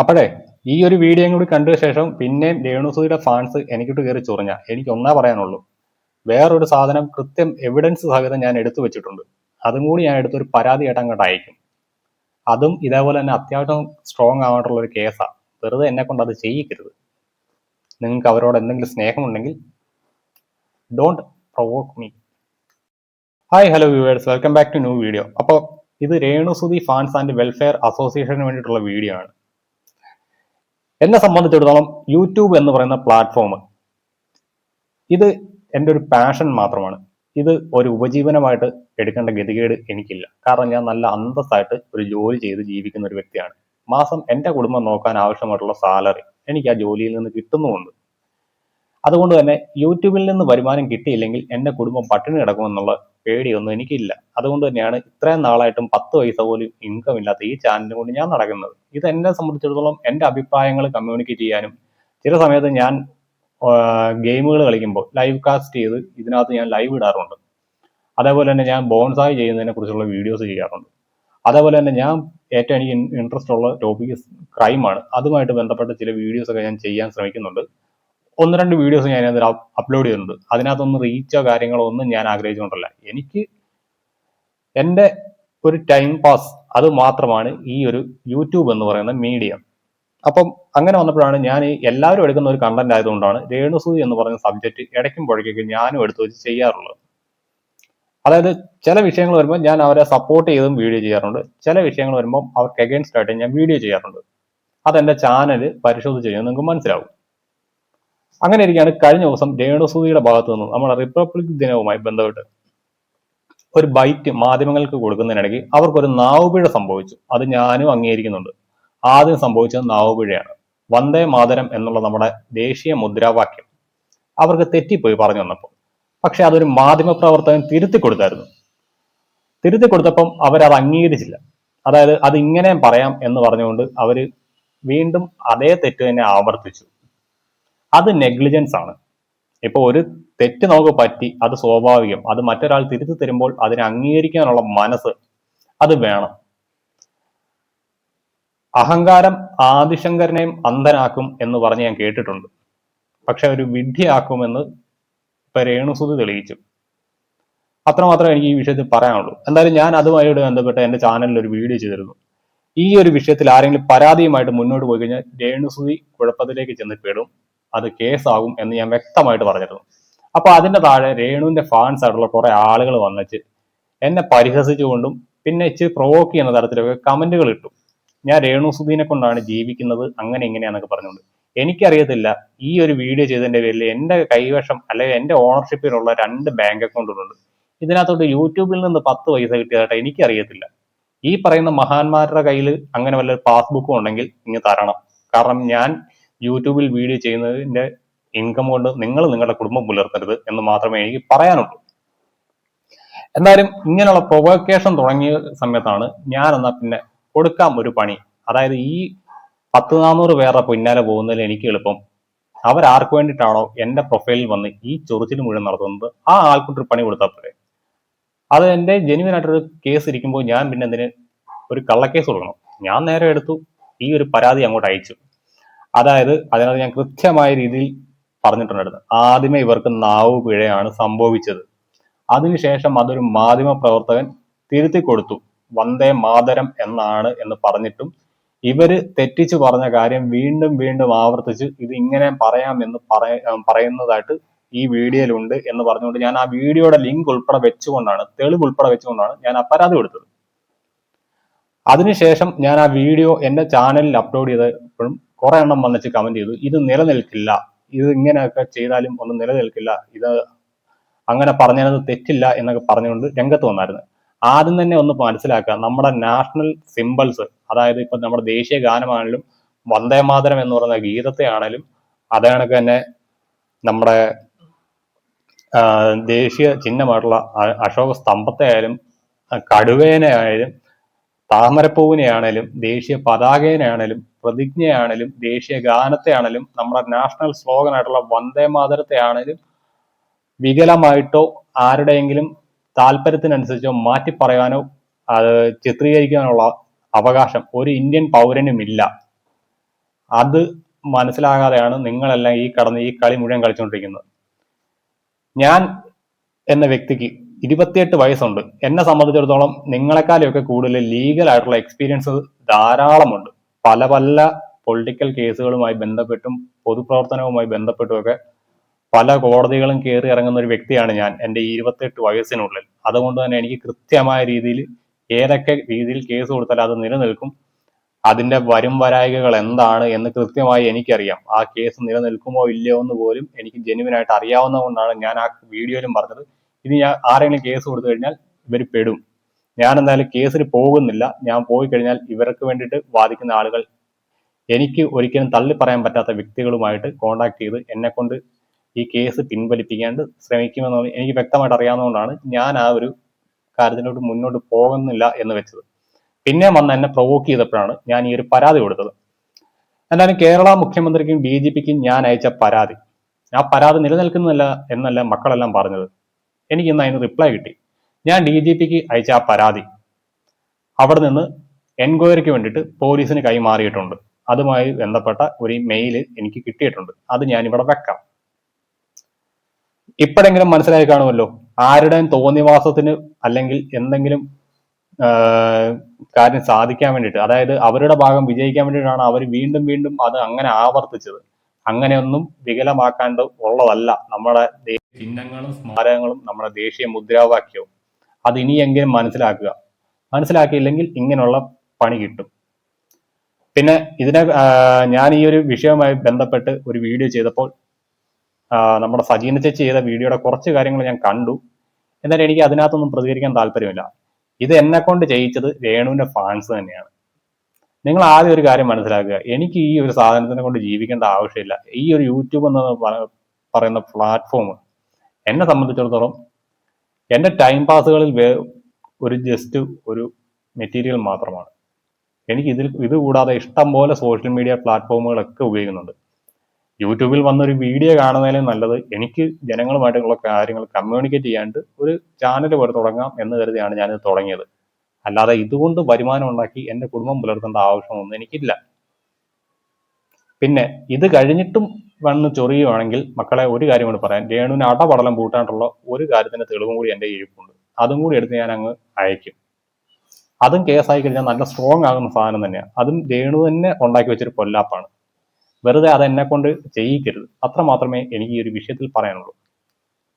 അപ്പോഴേ ഈ ഒരു വീഡിയോയും കൂടി കണ്ട ശേഷം പിന്നെയും രേണുസുധിയുടെ ഫാൻസ് എനിക്കിട്ട് കയറി ചൊറിഞ്ഞ. എനിക്ക് ഒന്നാ പറയാനുള്ളൂ. വേറൊരു സാധനം കൃത്യം എവിഡൻസ് സഹിതം ഞാൻ എടുത്തു വെച്ചിട്ടുണ്ട്. അതും കൂടി ഞാൻ എടുത്തൊരു പരാതി ആയിട്ട് അങ്ങോട്ട് അയക്കും. അതും ഇതേപോലെ തന്നെ അത്യാവശ്യം സ്ട്രോങ് ആവാനുള്ള ഒരു കേസാണ് വെറുതെ എന്നെ കൊണ്ട് അത് ചെയ്യിക്കരുത്. നിങ്ങൾക്ക് അവരോട് എന്തെങ്കിലും സ്നേഹമുണ്ടെങ്കിൽ don't provoke me hi hello viewers welcome back to new video അപ്പോൾ ഇത് രേണുസുതി ഫാൻസ് ആൻഡ് വെൽഫെയർ അസോസിയേഷന് വേണ്ടിയിട്ടുള്ള വീഡിയോ ആണ്. എന്നെ സംബന്ധിച്ചിടത്തോളം യൂട്യൂബ് എന്ന് പറയുന്ന പ്ലാറ്റ്ഫോം ഇത് എന്റെ ഒരു പാഷൻ മാത്രമാണ്. ഇത് ഒരു ഉപജീവനമായിട്ട് എടുക്കേണ്ട ഗതികേട് എനിക്കില്ല. കാരണം ഞാൻ നല്ല അന്തസ്സായിട്ട് ഒരു ജോലി ചെയ്ത് ജീവിക്കുന്ന ഒരു വ്യക്തിയാണ്. മാസം എന്റെ കുടുംബം നോക്കാൻ ആവശ്യമായിട്ടുള്ള സാലറി എനിക്ക് ആ ജോലിയിൽ നിന്ന് കിട്ടുന്നുമുണ്ട്. അതുകൊണ്ട് തന്നെ യൂട്യൂബിൽ നിന്ന് വരുമാനം കിട്ടിയില്ലെങ്കിൽ എന്റെ കുടുംബം പട്ടിണി കിടക്കുമെന്നുള്ള പേടിയൊന്നും എനിക്കില്ല. അതുകൊണ്ട് തന്നെയാണ് ഇത്രയും നാളായിട്ടും പത്ത് പൈസ പോലും ഇൻകം ഇല്ലാത്ത ഈ ചാനലിന് കൊണ്ട് ഞാൻ നടക്കുന്നത്. ഇത് എന്നെ സംബന്ധിച്ചിടത്തോളം എന്റെ അഭിപ്രായങ്ങൾ കമ്മ്യൂണിക്കേറ്റ് ചെയ്യാനും ചില സമയത്ത് ഞാൻ ഗെയിമുകൾ കളിക്കുമ്പോൾ ലൈവ് കാസ്റ്റ് ചെയ്ത് ഇതിനകത്ത് ഞാൻ ലൈവ് ഇടാറുണ്ട്. അതേപോലെ തന്നെ ഞാൻ ബോൺസായി ചെയ്യുന്നതിനെ കുറിച്ചുള്ള വീഡിയോസ് ചെയ്യാറുണ്ട്. അതേപോലെ തന്നെ ഞാൻ ഏറ്റവും എനിക്ക് ഇൻട്രസ്റ്റ് ഉള്ള ടോപ്പിക് ക്രൈമാണ് അതുമായിട്ട് ബന്ധപ്പെട്ട ചില വീഡിയോസ് ഒക്കെ ഞാൻ ചെയ്യാൻ ശ്രമിക്കുന്നുണ്ട്. ഒന്ന് രണ്ട് വീഡിയോസ് ഞാൻ അതിൽ അപ്ലോഡ് ചെയ്തിട്ടുണ്ട്. അതിനകത്തൊന്നും റീച്ചോ കാര്യങ്ങളോ ഒന്നും ഞാൻ ആഗ്രഹിച്ചുകൊണ്ടല്ല എനിക്ക് എന്റെ ഒരു ടൈം പാസ് അത് മാത്രമാണ് ഈ ഒരു യൂട്യൂബ് എന്ന് പറയുന്ന മീഡിയം അപ്പം അങ്ങനെ വന്നപ്പോഴാണ് ഞാൻ എല്ലാവരും എടുക്കുന്ന ഒരു കണ്ടന്റ് ആയതുകൊണ്ടാണ് രേണുസൂതി എന്ന് പറയുന്ന സബ്ജക്റ്റ് ഇടയ്ക്കും പുഴയ്ക്കൊക്കെ ഞാനും എടുത്തു വെച്ച് ചെയ്യാറുള്ളത്. അതായത് ചില വിഷയങ്ങൾ വരുമ്പോൾ ഞാൻ അവരെ സപ്പോർട്ട് ചെയ്തും വീഡിയോ ചെയ്യാറുണ്ട്. ചില വിഷയങ്ങൾ വരുമ്പോൾ അവർക്ക് അഗേൻസ്റ്റ് ആയിട്ട് ഞാൻ വീഡിയോ ചെയ്യാറുണ്ട്. അതെന്റെ ചാനൽ പരിശോധിച്ച് കഴിഞ്ഞാൽ നിങ്ങൾക്ക് മനസ്സിലാവും. അങ്ങനെ ഇരിക്കുകയാണ് കഴിഞ്ഞ ദിവസം രേണുസൂതിയുടെ ഭാഗത്ത് നിന്ന് നമ്മുടെ റിപ്പബ്ലിക് ദിനവുമായി ബന്ധപ്പെട്ട് ഒരു ബൈറ്റ് മാധ്യമങ്ങൾക്ക് കൊടുക്കുന്നതിനിടയ്ക്ക് അവർക്കൊരു നാവുപിഴ സംഭവിച്ചു. അത് ഞാനും അംഗീകരിക്കുന്നുണ്ട്. ആദ്യം സംഭവിച്ചത് നാവുപിഴയാണ്. വന്ദേ മാതരം എന്നുള്ള നമ്മുടെ ദേശീയ മുദ്രാവാക്യം. അവർക്ക് തെറ്റിപ്പോയി പറഞ്ഞു വന്നപ്പോൾ. പക്ഷെ അതൊരു മാധ്യമ പ്രവർത്തകൻ തിരുത്തി കൊടുത്തായിരുന്നു. തിരുത്തി കൊടുത്തപ്പം അവരത് അംഗീകരിച്ചില്ല. അതായത് അത് ഇങ്ങനെ പറയാം എന്ന് പറഞ്ഞുകൊണ്ട് അവർ വീണ്ടും അതേ തെറ്റ് തന്നെ ആവർത്തിച്ചു. അത് നെഗ്ലിജൻസ് ആണ്. ഇപ്പൊ ഒരു തെറ്റ് നമുക്ക് പറ്റി അത് സ്വാഭാവികം. അത് മറ്റൊരാൾ തിരുത്തി തരുമ്പോൾ അതിനെ അംഗീകരിക്കാനുള്ള മനസ്സ് അത് വേണം. അഹങ്കാരം ആദിശങ്കരനെയും അന്ധനാക്കും എന്ന് പറഞ്ഞ് ഞാൻ കേട്ടിട്ടുണ്ട്. പക്ഷെ ഒരു വിഡ്ഢിയാക്കുമെന്ന് ഇപ്പൊ രേണുസുതി തെളിയിച്ചു. അത്രമാത്രമേ എനിക്ക് ഈ വിഷയത്തിൽ പറയാനുള്ളൂ. എന്തായാലും ഞാൻ അതുമായിട്ട് ബന്ധപ്പെട്ട് എന്റെ ചാനലിൽ ഒരു വീഡിയോ ചെയ്തിരുന്നു. ഈ ഒരു വിഷയത്തിൽ ആരെങ്കിലും പരാതിയുമായിട്ട് മുന്നോട്ട് പോയി കഴിഞ്ഞാൽ രേണുസുതി കുഴപ്പത്തിലേക്ക് ചെന്ന് പെടും. അത് കേസാകും എന്ന് ഞാൻ വ്യക്തമായിട്ട് പറഞ്ഞിരുന്നു. അപ്പൊ അതിന്റെ താഴെ രേണുവിന്റെ ഫാൻസ് ആയിട്ടുള്ള കുറെ ആളുകൾ വന്നിട്ട് എന്നെ പരിഹസിച്ചുകൊണ്ടും പിന്നെ ഇച്ചിരി പ്രൊവോക്ക് ചെയ്യുന്ന തരത്തിലൊക്കെ കമന്റുകൾ ഇട്ടു. ഞാൻ രേണു സുധീനെ കൊണ്ടാണ് ജീവിക്കുന്നത് അങ്ങനെ എങ്ങനെയാണെന്നൊക്കെ പറഞ്ഞുകൊണ്ട്. എനിക്കറിയത്തില്ല ഈ ഒരു വീഡിയോ ചെയ്തതിന്റെ പേരിൽ എന്റെ കൈവശം അല്ലെങ്കിൽ എന്റെ ഓണർഷിപ്പിലുള്ള രണ്ട് ബാങ്ക് അക്കൗണ്ടുകളുണ്ട് ഇതിനകത്തോട്ട് യൂട്യൂബിൽ നിന്ന് പത്ത് പൈസ കിട്ടിയതായിട്ട് എനിക്കറിയത്തില്ല. ഈ പറയുന്ന മഹാന്മാരുടെ കയ്യിൽ അങ്ങനെ വല്ല പാസ്ബുക്കും ഉണ്ടെങ്കിൽ ഇങ്ങ് തരണം. കാരണം ഞാൻ യൂട്യൂബിൽ വീഡിയോ ചെയ്യുന്നതിന്റെ ഇൻകം കൊണ്ട് നിങ്ങൾ നിങ്ങളുടെ കുടുംബം പുലർത്തരുത് എന്ന് മാത്രമേ എനിക്ക് പറയാനുള്ളൂ. എന്തായാലും ഇങ്ങനെയുള്ള പ്രൊവോക്കേഷൻ തുടങ്ങിയ സമയത്താണ് ഞാൻ എന്നാൽ പിന്നെ കൊടുക്കാം ഒരു പണി. അതായത് ഈ പത്ത് നാനൂറ് പേരുടെ പിന്നാലെ പോകുന്നതിൽ എനിക്ക് എളുപ്പം. അവരാർക്ക് വേണ്ടിയിട്ടാണോ എന്റെ പ്രൊഫൈലിൽ വന്ന് ഈ ചൊറിച്ചിൽ മുഴുവൻ നടത്തുന്നത്? ആ ആൾക്കൊരു പണി കൊടുത്താൽ പോരെ. അത് എന്റെ ജെനുവിൻ ആയിട്ടൊരു കേസ് ഇരിക്കുമ്പോൾ ഞാൻ പിന്നെ എന്തിന്? ഒരു കള്ളക്കേസ് കൊടുക്കണം. ഞാൻ നേരെ എടുത്തു. ഈ ഒരു പരാതി അങ്ങോട്ട് അയച്ചു. അതായത് അതിനകത്ത് ഞാൻ കൃത്യമായ രീതിയിൽ പറഞ്ഞിട്ടുണ്ടായിരുന്നു. ആദ്യമേ ഇവർക്ക് നാവ് പിഴയാണ് സംഭവിച്ചത്. അതിനുശേഷം അതൊരു മാധ്യമ പ്രവർത്തകൻ തിരുത്തി കൊടുത്തു. വന്ദേ മാതരം എന്നാണ് എന്ന് പറഞ്ഞിട്ടും ഇവർ തെറ്റിച്ചു പറഞ്ഞ കാര്യം വീണ്ടും വീണ്ടും ആവർത്തിച്ച് ഇത് ഇങ്ങനെ പറയാം എന്ന് പറയുന്നതായിട്ട് ഈ വീഡിയോയിലുണ്ട് എന്ന് പറഞ്ഞുകൊണ്ട് ഞാൻ ആ വീഡിയോയുടെ ലിങ്ക് ഉൾപ്പെടെ വെച്ചുകൊണ്ടാണ് തെളിവ് ഉൾപ്പെടെ വെച്ചുകൊണ്ടാണ് ഞാൻ ആ പരാതി കൊടുത്തത്. അതിനുശേഷം ഞാൻ ആ വീഡിയോ എന്റെ ചാനലിൽ അപ്ലോഡ് ചെയ്തപ്പോഴും കുറെ എണ്ണം വന്നിട്ട് കമന്റ് ചെയ്തു. ഇത് നിലനിൽക്കില്ല. ഇത് ഇങ്ങനെയൊക്കെ ചെയ്താലും ഒന്നും നിലനിൽക്കില്ല. ഇത് അങ്ങനെ പറഞ്ഞത് തെറ്റില്ല എന്നൊക്കെ പറഞ്ഞുകൊണ്ട് രംഗത്ത് വന്നായിരുന്നു. ആദ്യം തന്നെ ഒന്ന് മനസ്സിലാക്കുക നമ്മുടെ നാഷണൽ സിമ്പിൾസ് അതായത് ഇപ്പൊ നമ്മുടെ ദേശീയ ഗാനമാണെങ്കിലും വന്ദേ മാതരം എന്ന് പറയുന്ന ഗീതത്തെ ആണെങ്കിലും അതേ തന്നെ നമ്മുടെ ദേശീയ ചിഹ്നമായിട്ടുള്ള അശോക സ്തംഭത്തെ ആയാലും കടുവേനെ ആയാലും താമരപ്പൂവിനെ ആണേലും ദേശീയ പതാകേനെ ആണേലും പ്രതിജ്ഞയാണേലും ദേശീയ ഗാനത്തെ ആണേലും നമ്മുടെ നാഷണൽ സ്ലോഗൻ ആയിട്ടുള്ള വന്ദേ മാതരത്തെ വികലമായിട്ടോ ആരുടെയെങ്കിലും താല്പര്യത്തിനനുസരിച്ചോ മാറ്റി പറയാനോ അത് ചിത്രീകരിക്കാനുള്ള അവകാശം ഒരു ഇന്ത്യൻ പൗരനുമില്ല. അത് മനസ്സിലാകാതെയാണ് നിങ്ങളെല്ലാം ഈ കടന്ന് ഈ കളി മുഴുവൻ കളിച്ചുകൊണ്ടിരിക്കുന്നത് ഞാൻ എന്ന വ്യക്തിക്ക് ഇരുപത്തിയെട്ട് വയസ്സുണ്ട്. എന്നെ സംബന്ധിച്ചിടത്തോളം നിങ്ങളെക്കാളുമൊക്കെ കൂടുതൽ ലീഗൽ ആയിട്ടുള്ള എക്സ്പീരിയൻസ് ധാരാളമുണ്ട്. പല പല പൊളിറ്റിക്കൽ കേസുകളുമായി ബന്ധപ്പെട്ടും പൊതുപ്രവർത്തനവുമായി ബന്ധപ്പെട്ടുമൊക്കെ പല കോടതികളും കയറി ഇറങ്ങുന്ന ഒരു വ്യക്തിയാണ് ഞാൻ എന്റെ ഈ ഇരുപത്തെട്ട് വയസ്സിനുള്ളിൽ. അതുകൊണ്ട് തന്നെ എനിക്ക് കൃത്യമായ രീതിയിൽ ഏതൊക്കെ രീതിയിൽ കേസ് കൊടുത്താൽ അത് നിലനിൽക്കും. അതിന്റെ വരും വരായികകൾ എന്താണ് എന്ന് കൃത്യമായി എനിക്കറിയാം. ആ കേസ് നിലനിൽക്കുമോ ഇല്ലയോ എന്ന് പോലും എനിക്ക് ജെനുവിൻ ആയിട്ട് അറിയാവുന്നതുകൊണ്ടാണ് ഞാൻ ആ വീഡിയോയിലും പറഞ്ഞത്. ഇനി ഞാൻ ആരെങ്കിലും കേസ് കൊടുത്തു കഴിഞ്ഞാൽ ഇവർ പെടും. ഞാൻ എന്തായാലും കേസിന് പോകുന്നില്ല. ഞാൻ പോയി കഴിഞ്ഞാൽ ഇവർക്ക് വേണ്ടിയിട്ട് വാദിക്കുന്ന ആളുകൾ എനിക്ക് ഒരിക്കലും തള്ളി പറയാൻ പറ്റാത്ത വ്യക്തികളുമായിട്ട് കോണ്ടാക്ട് ചെയ്ത് എന്നെ കൊണ്ട് ഈ കേസ് പിൻവലിപ്പിക്കാണ്ട് ശ്രമിക്കുമെന്ന് എനിക്ക് വ്യക്തമായിട്ട് അറിയാവുന്നതുകൊണ്ടാണ് ഞാൻ ആ ഒരു കാര്യത്തിലോട്ട് മുന്നോട്ട് പോകുന്നില്ല എന്ന് വെച്ചത്. പിന്നെ വന്ന് എന്നെ പ്രൊവോക്ക് ചെയ്തപ്പോഴാണ് ഞാൻ ഈ ഒരു പരാതി കൊടുത്തത്. എന്തായാലും കേരള മുഖ്യമന്ത്രിക്കും ഡി ജി പിക്കും ഞാൻ അയച്ച പരാതി. ആ പരാതി നിലനിൽക്കുന്നില്ല എന്നല്ല മക്കളെല്ലാം പറഞ്ഞത്. എനിക്ക് ഇന്ന് അതിന് റിപ്ലൈ കിട്ടി. ഞാൻ ഡി ജി പിക്ക് അയച്ച ആ പരാതി അവിടെ നിന്ന് എൻക്വയറിക്ക് വേണ്ടിയിട്ട് പോലീസിന് കൈമാറിയിട്ടുണ്ട്. അതുമായി ബന്ധപ്പെട്ട ഒരു മെയിൽ എനിക്ക് കിട്ടിയിട്ടുണ്ട്. അത് ഞാൻ ഇവിടെ വെക്കാം. ഇപ്പോഴെങ്കിലും മനസ്സിലായി കാണുമല്ലോ ആരുടെയും തോന്നിവാസത്തിന് അല്ലെങ്കിൽ എന്തെങ്കിലും കാര്യം സാധിക്കാൻ വേണ്ടിയിട്ട് അതായത് അവരുടെ ഭാഗം വിജയിക്കാൻ വേണ്ടിയിട്ടാണ് അവർ വീണ്ടും വീണ്ടും അത് അങ്ങനെ ആവർത്തിച്ചത്. അങ്ങനെയൊന്നും വികലമാക്കാണ്ട് ഉള്ളതല്ല നമ്മുടെ ചിഹ്നങ്ങളും സ്മാരകങ്ങളും നമ്മുടെ ദേശീയ മുദ്രാവാക്യവും. അത് ഇനിയെങ്കിലും മനസ്സിലാക്കുക? മനസ്സിലാക്കിയില്ലെങ്കിൽ ഇങ്ങനെയുള്ള പണി കിട്ടും. പിന്നെ ഇതിനെ ഞാൻ ഈ ഒരു വിഷയവുമായി ബന്ധപ്പെട്ട് ഒരു വീഡിയോ ചെയ്തപ്പോൾ നമ്മുടെ സജീന ചേച്ചി ചെയ്ത വീഡിയോയുടെ കുറച്ച് കാര്യങ്ങൾ ഞാൻ കണ്ടു. എന്നാലും എനിക്ക് അതിനകത്തൊന്നും പ്രതികരിക്കാൻ താല്പര്യമില്ല. ഇത് എന്നെ കൊണ്ട് ചെയ്യിച്ചത് രേണുവിന്റെ ഫാൻസ് തന്നെയാണ്. നിങ്ങൾ ആദ്യം ഒരു കാര്യം മനസ്സിലാക്കുക. എനിക്ക് ഈ ഒരു സാധനത്തിനെ കൊണ്ട് ജീവിക്കേണ്ട ആവശ്യമില്ല. ഈ ഒരു യൂട്യൂബ് എന്ന് പറ- പറയുന്ന പ്ലാറ്റ്ഫോം എന്നെ സംബന്ധിച്ചിടത്തോളം എന്റെ ടൈം പാസുകളിൽ ഒരു ജസ്റ്റ് ഒരു മെറ്റീരിയൽ മാത്രമാണ്. എനിക്ക് ഇതിൽ ഇത് കൂടാതെ ഇഷ്ടം പോലെ സോഷ്യൽ മീഡിയ പ്ലാറ്റ്ഫോമുകളൊക്കെ ഉപയോഗിക്കുന്നുണ്ട്. യൂട്യൂബിൽ വന്നൊരു വീഡിയോ കാണുന്നതിലും നല്ലത് എനിക്ക് ജനങ്ങളുമായിട്ടുള്ള കാര്യങ്ങൾ കമ്മ്യൂണിക്കേറ്റ് ചെയ്യാണ്ട് ഒരു ചാനൽ പോലെ തുടങ്ങാം എന്ന് കരുതിയാണ് ഞാനിത് തുടങ്ങിയത്. അല്ലാതെ ഇതുകൊണ്ട് വരുമാനം ഉണ്ടാക്കി എന്റെ കുടുംബം പുലർത്തേണ്ട ആവശ്യമൊന്നും എനിക്കില്ല. പിന്നെ ഇത് കഴിഞ്ഞിട്ടും വന്ന് ചൊറിയുവാണെങ്കിൽ മക്കളെ ഒരു കാര്യം കൂടി പറയാം. രേണുവിന് അടപടലം പൂട്ടാനുള്ള ഒരു കാര്യത്തിന്റെ തെളിവും കൂടി എന്റെ ഇരിപ്പുണ്ട്. അതും കൂടി എടുത്ത് ഞാൻ അങ്ങ് അയക്കും അതും കേസായി കഴിഞ്ഞാൽ നല്ല സ്ട്രോങ് ആകുന്ന സാധനം തന്നെയാണ്. അതും രേണു തന്നെ ഉണ്ടാക്കി വെച്ചൊരു പൊല്ലാപ്പാണ്. വെറുതെ അത് എന്നെ കൊണ്ട് ചെയ്യിക്കരുത്. അത്ര മാത്രമേ എനിക്ക് ഈ ഒരു വിഷയത്തിൽ പറയാനുള്ളൂ.